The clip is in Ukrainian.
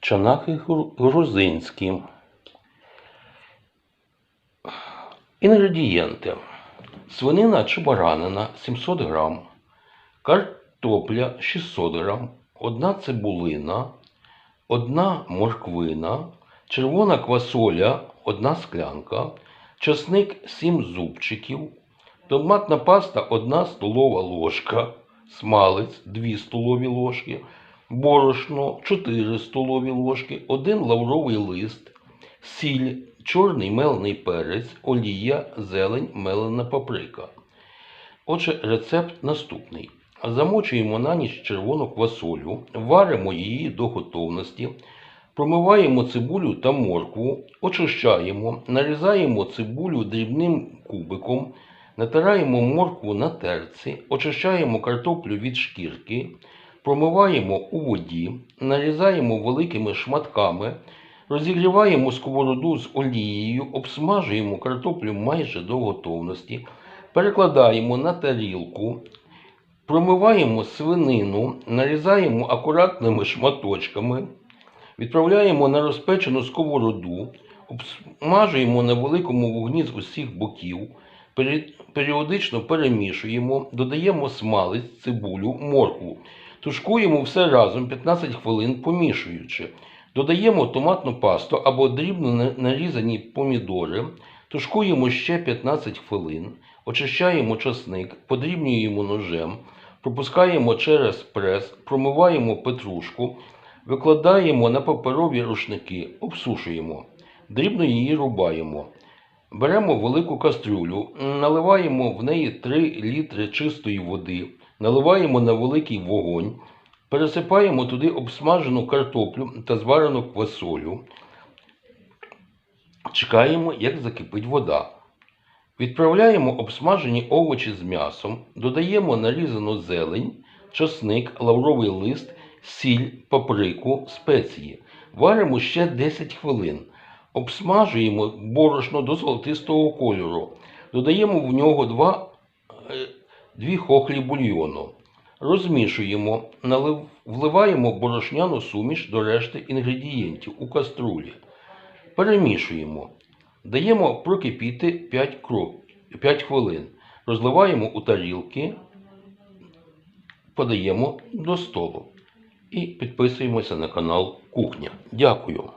Чанахи гру- грузинські. Інгредієнти. Свинина чи баранина 700 грам, картопля 600 грам, одна цибулина, одна морквина, червона квасоля 1 склянка, часник 7 зубчиків, томатна паста 1 столова ложка, смалець 2 столові ложки, борошно 4 столові ложки, 1 лавровий лист, сіль, чорний мелений перець, олія, зелень, мелена паприка. Отже, рецепт наступний. Замочуємо на ніч червону квасолю, варимо її до готовності, промиваємо цибулю та моркву, очищаємо, нарізаємо цибулю дрібним кубиком, натираємо моркву на терці, очищаємо картоплю від шкірки, промиваємо у воді, нарізаємо великими шматками, розігріваємо сковороду з олією, обсмажуємо картоплю майже до готовності, перекладаємо на тарілку, промиваємо свинину, нарізаємо акуратними шматочками, відправляємо на розпечену сковороду, обсмажуємо на великому вогні з усіх боків, періодично перемішуємо, додаємо смалець, цибулю, моркву. Тушкуємо все разом 15 хвилин, помішуючи. Додаємо томатну пасту або дрібно нарізані помідори, тушкуємо ще 15 хвилин, очищаємо часник, подрібнюємо ножем, пропускаємо через прес, промиваємо петрушку, викладаємо на паперові рушники, обсушуємо, дрібно її рубаємо. Беремо велику кастрюлю, наливаємо в неї 3 літри чистої води, наливаємо на великий вогонь, пересипаємо туди обсмажену картоплю та зварену квасолю. Чекаємо, як закипить вода. Відправляємо обсмажені овочі з м'ясом, додаємо нарізану зелень, часник, лавровий лист, сіль, паприку, спеції. Варимо ще 10 хвилин. Обсмажуємо борошно до золотистого кольору. Додаємо в нього 2, 2 хохлі бульйону. Розмішуємо, вливаємо борошняну суміш до решти інгредієнтів у каструлі. Перемішуємо. Даємо прокипіти 5, кро... 5 хвилин. Розливаємо у тарілки, подаємо до столу. І підписуємося на канал Кухня. Дякую.